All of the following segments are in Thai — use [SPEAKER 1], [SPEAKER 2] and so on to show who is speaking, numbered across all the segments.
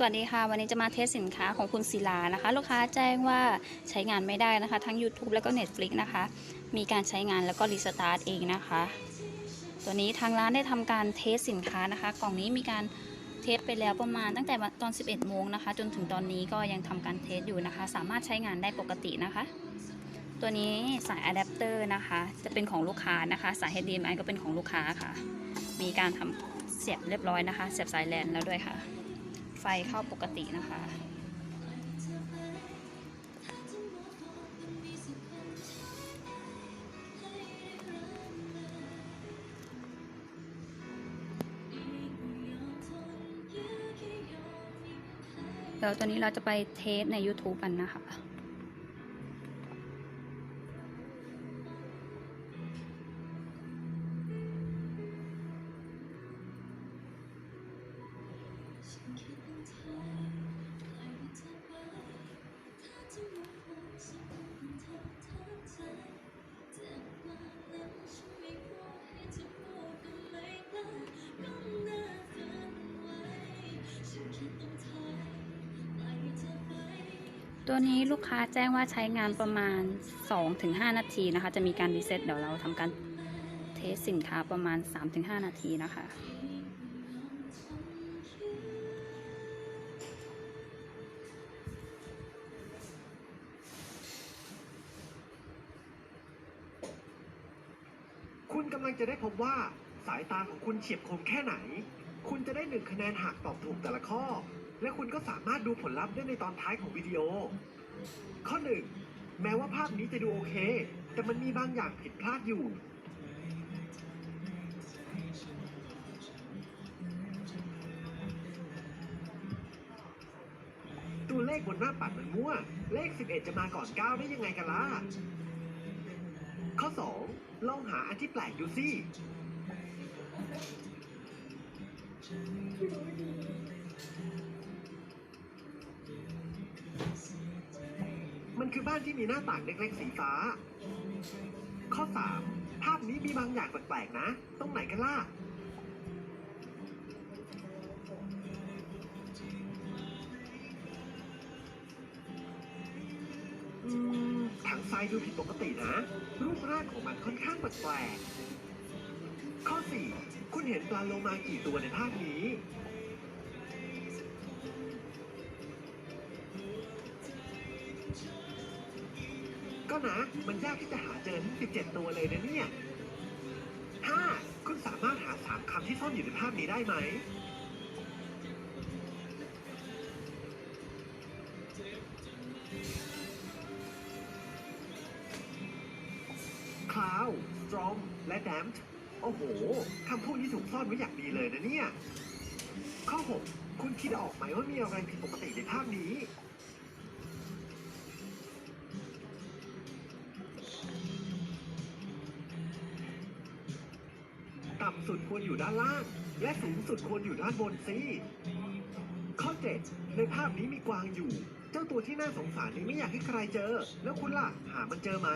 [SPEAKER 1] สวัสดีค่ะ วันนี้จะมาเทสสินค้าของคุณศิลานะคะ ลูกค้าแจ้งว่าใช้งานไม่ได้นะคะ ทั้ง YouTube แล้วก็ Netflix นะคะ มีการใช้งานแล้วก็รีสตาร์ทเองนะคะ ตัวนี้ทางร้านได้ทำการเทสสินค้านะคะ กล่องนี้มีการเทสไปแล้วประมาณตั้งแต่ตอน 11 โมงนะคะ จนถึงตอนนี้ก็ยังทำการเทสอยู่นะคะ สามารถใช้งานได้ปกตินะคะ ตัวนี้สายอะแดปเตอร์นะคะ จะเป็นของลูกค้านะคะ สาย HDMI ก็เป็นของลูกค้าค่ะ มีการทำเสียบเรียบร้อยนะคะ เสียบสายแลนแล้วด้วยค่ะ ไฟเข้าปกตินะคะ เดี๋ยวตอนนี้เราจะไปเทสใน YouTube กันนะคะ ตัวนี้ลูกค้าแจ้งว่าใช้งานประมาณ 2-5 นาทีนะคะ จะมีการรีเซ็ตเดี๋ยวเราทำการเทสสินค้าประมาณ 3-5 นาทีนะคะ
[SPEAKER 2] คุณกำลังจะได้พบว่าสายตาของคุณเฉียบคมแค่ไหน คุณจะได้หนึ่งคะแนนหากตอบถูกแต่ละข้อ และคุณก็สามารถดูผลลัพธ์ได้ในตอนท้ายของวิดีโอ ข้อหนึ่งแม้ว่าภาพนี้จะดูโอเค แต่มันมีบางอย่างผิดพลาดอยู่ ตัวเลขบนหน้าปัดมันมั่ว เลข 11 จะมาก่อน 9 ได้ยังไงกันล่ะ ข้อ 2 ลองหาอันที่แปลกดูสิ มันคือบ้านที่มีหน้าต่างเล็กๆสีฟ้า ข้อ3ภาพนี้มีบางอย่างแปลกๆนะ ตรงไหนกันล่ะ อืมถังทรายดูผิดปกตินะ รูปร่างของมันค่อนข้างแปลกๆข้อ4คุณเห็นปลาโลมากี่ตัวในภาพนี้ ก็นะ มันยากที่จะหาเจอทั้ง17 ตัวเลยนะเนี่ย 5. คุณสามารถหา 3คำที่ซ่อนอยู่ในภาพนี้ได้ไหมคลาว strong และ damp โอ้โห คำพูดนี้ถูกซ่อนไว้อย่างดีเลยนะเนี่ย ข้อ 6 คุณคิดออกไหมว่ามีอะไรผิดปกติในภาพนี้ ต่ำสุดควรอยู่ด้านล่าง และสูงสุดควรอยู่ด้านบนสิข้อ7ในภาพนี้มีกวางอยู่ เจ้าตัวที่น่าสงสารนี้ไม่อยากให้ใครเจอ แล้วคุณล่ะ หามันเจอไหม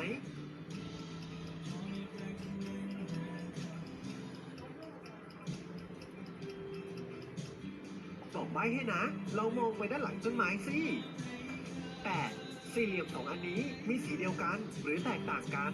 [SPEAKER 2] บอกไว้ให้นะ เรามองไปด้านหลังต้นไม้สิ 8. สี่เหลี่ยมสองอันนี้มีสีเดียวกันหรือแตกต่างกัน